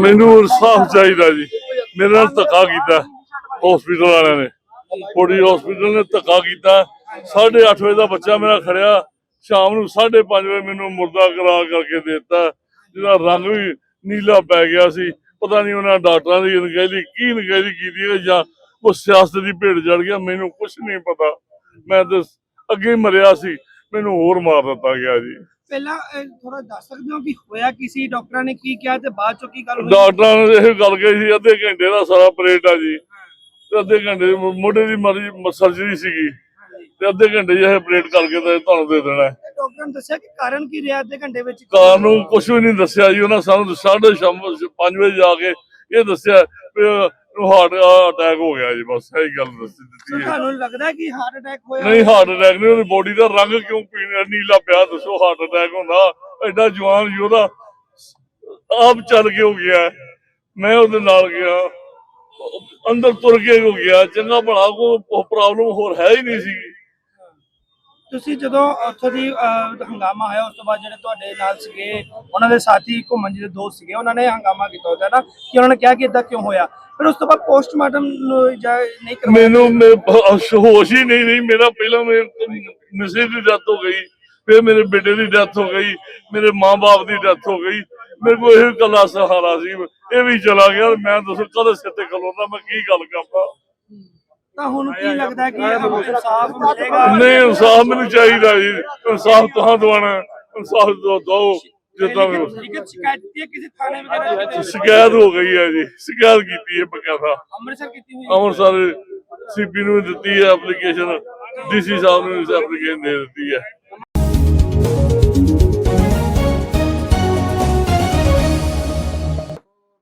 ਮੈਨੂੰ ਇਨਸਾਫ ਚਾਹੀਦਾ ਜੀ। ਮੇਰੇ ਨਾਲ ਧੱਕਾ ਕੀਤਾ ਹਸਪੀਟਲ ਵਾਲਿਆਂ ਨੇ। ਕੋਡੀ ਹਸਪੀਟਲ ਨੇ ਧੱਕਾ ਕੀਤਾ। 8:30 ਵਜੇ ਦਾ ਬੱਚਾ ਮੇਰਾ ਖੜਿਆ। ਸ਼ਾਮ ਨੂੰ 5:30 ਵਜੇ ਮੈਨੂੰ ਮੁਰਦਾ ਕਰਾ ਕਰਕੇ ਦੇ ਦਿੱਤਾ। ਜਿਹਦਾ ਰੰਗ ਵੀ ਨੀਲਾ ਪੈ ਗਿਆ ਸੀ। ਪਤਾ ਨਹੀਂ ਉਹਨਾਂ ਡਾਕਟਰਾਂ ਦੀ ਅਣਗਹਿਲੀ ਕੀ ਅਣਗਹਿਲੀ ਕੀਤੀ ਹੈ ਜਾਂ ਉਹ ਸਿਆਸਤ ਦੀ ਭੇਡ ਜੜ ਗਿਆ। ਮੈਨੂੰ ਕੁਝ ਨਹੀਂ ਪਤਾ। ਮੈਂ ਤਾਂ ਅੱਗੇ ਮਰਿਆ ਸੀ। ਮੈਨੂੰ ਹੋਰ ਮਾਰ ਦਿੱਤਾ ਗਿਆ ਜੀ। ਪਹਿਲਾਂ ਥੋੜਾ ਦੱਸ ਸਕਦੇ ਹੋ ਕਿ ਹੋਇਆ ਕਿਸੇ ਡਾਕਟਰਾਂ ਨੇ ਕੀ ਕਿਹਾ ਤੇ ਬਾਅਦ ਚੋਂ ਕੀ ਗੱਲ ਹੋਈ? ਡਾਕਟਰਾਂ ਨੇ ਇਹ ਗੱਲ ਕਹੀ ਸੀ ਅੱਧੇ ਘੰਟੇ ਦਾ ਸਾਰਾ ਆਪਰੇਟ ਆ ਜੀ। ਤੇ ਅੱਧੇ ਘੰਟੇ ਮੋਢੇ ਦੀ ਮਰਜ਼ੀ ਸਰਜਰੀ ਸੀਗੀ। ਤੇ ਅੱਧੇ ਘੰਟੇ ਇਹ ਆਪਰੇਟ ਕਰਕੇ ਤੇ ਤੁਹਾਨੂੰ ਦੇ ਦੇਣਾ। ਡਾਕਟਰ ਨੇ ਦੱਸਿਆ ਕਿ ਕਾਰਨ ਕੀ ਰਿਹਾ ਅੱਧੇ ਘੰਟੇ ਵਿੱਚ? ਕਾਰ ਨੂੰ ਕੁਝ ਵੀ ਨਹੀਂ ਦੱਸਿਆ ਜੀ ਉਹਨਾਂ ਸਾਨੂੰ ਸਾਢੇ ਸ਼ਾਮ 5 ਵਜੇ ਜਾ ਕੇ ਇਹ ਦੱਸਿਆ ਹਾਰਟ ਅਟੈਕ ਹੋ ਗਿਆ ਜੀ ਬਸ ਇਹੀ ਗੱਲ ਦੱਸ ਦਿੱਤੀ ਹੈ। ਤੁਹਾਨੂੰ ਲੱਗਦਾ ਕਿ ਹਾਰਟ ਅਟੈਕ ਹੋਇਆ? ਨਹੀਂ ਹਾਰਟ ਅਟੈਕ ਨਹੀਂ ਉਹਦੀ ਬੋਡੀ ਦਾ ਰੰਗ ਕਿਉਂ ਪੀਣਾ ਨੀਲਾ ਪਿਆ ਦੱਸੋ ਹਾਰਟ ਅਟੈਕ ਹੁੰਦਾ? ਐਡਾ ਜਵਾਨ ਉਹਦਾ ਆਪ ਚੱਲ ਕੇ ਹੋ ਗਿਆ। ਮੈਂ ਉਹਦੇ ਨਾਲ ਗਿਆ। ਅੰਦਰ ਤੁਰ ਕੇ ਹੋ ਗਿਆ। ਚੰਗਾ ਭਲਾ ਕੋਈ ਪ੍ਰੋਬਲਮ ਹੋਰ ਹੈ ਹੀ ਨਹੀਂ ਸੀ। ਤੁਸੀਂ ਜਦੋਂ ਉੱਥੋਂ ਦੀ ਹੰਗਾਮਾ ਹੋਇਆ ਉਸ ਤੋਂ ਬਾਅਦ ਜਿਹੜੇ ਤੁਹਾਡੇ ਨਾਲ ਸੀਗੇ ਉਹਨਾਂ ਦੇ ਸਾਥੀ ਘੁੰਮਣ ਜੀ ਦੇ ਦੋਸਤ ਸੀਗੇ ਉਹਨਾਂ ਨੇ ਹੰਗਾਮਾ ਕੀਤਾ ਹੁੰਦਾ ਨਾ? ਕਿ ਉਹਨਾਂ ਨੇ ਕਿਹਾ ਕਿ ਇਦਾਂ ਕਿਉਂ ਹੋਇਆ? ਫਿਰ ਉਸ ਤੋਂ ਬਾਅਦ ਪੋਸਟਮਾਰਟਮ ਜਾਂ ਨਹੀਂ ਕਰਵਾਇਆ? ਮੈਨੂੰ ਮੈਂ ਬ- ਹੋਸ਼ ਹੀ ਨਹੀਂ ਨਹੀਂ ਮੇਰਾ ਪਹਿਲਾਂ ਮੇਰੇ ਮਿਸਿਸ ਦੀ ਡੈਥ ਹੋ ਗਈ ਫਿਰ ਮੇਰੇ ਬੇਟੇ ਦੀ ਡੈਥ ਹੋ ਗਈ ਮੇਰੇ ਮਾਂ-ਬਾਪ ਦੀ ਡੈਥ ਹੋ ਗਈ। ਮੇਰੇ ਕੋਲ ਇਹ ਕੱਲਾ ਸਹਾਰਾ ਸੀ। ਇਹ ਵੀ ਚਲਾ ਗਿਆ। ਮੈਂ ਦੱਸੋ ਕਦੇ ਸਿਰ ਤੇ ਖਲੋਦਾ ਮੈਂ ਕੀ ਗੱਲ ਕਰਾਂ ਤਾਂ ਹੁਣ ਕੀ ਲੱਗਦਾ ਹੈ ਕਿ ਇਨਸਾਫ ਮਿਲੇਗਾ? ਨਹੀਂ ਇਨਸਾਫ ਮੈਨੂੰ ਚਾਹੀਦਾ ਜੀ। ਇਨਸਾਫ ਤੁਹਾਂ ਦਵਾਣਾ ਇਨਸਾਫ ਦੋ ਦੋ ਜਿੱਦਾਂ। ਲਿਖਤ ਸ਼ਿਕਾਇਤ ਹੈ ਕਿਸੇ ਥਾਣੇ ਵਗੈਰਾ ਵਿੱਚ? ਸ਼ਿਕਾਇਤ ਹੋ ਗਈ ਹੈ ਜੀ ਸ਼ਿਕਾਇਤ ਕੀਤੀ ਹੈ ਬਕਾਇਦਾ ਅੰਮ੍ਰਿਤਸਰ ਕੀਤੀ ਹੋਈ ਹੈ? ਅੰਮ੍ਰਿਤਸਰ ਸੀਪੀ ਨੂੰ ਦਿੱਤੀ ਹੈ ਐਪਲੀਕੇਸ਼ਨ ਡੀਸੀ ਸਾਹਿਬ ਨੂੰ ਵੀ ਐਪਲੀਕੇਸ਼ਨ ਦੇ ਦਿੱਤੀ ਹੈ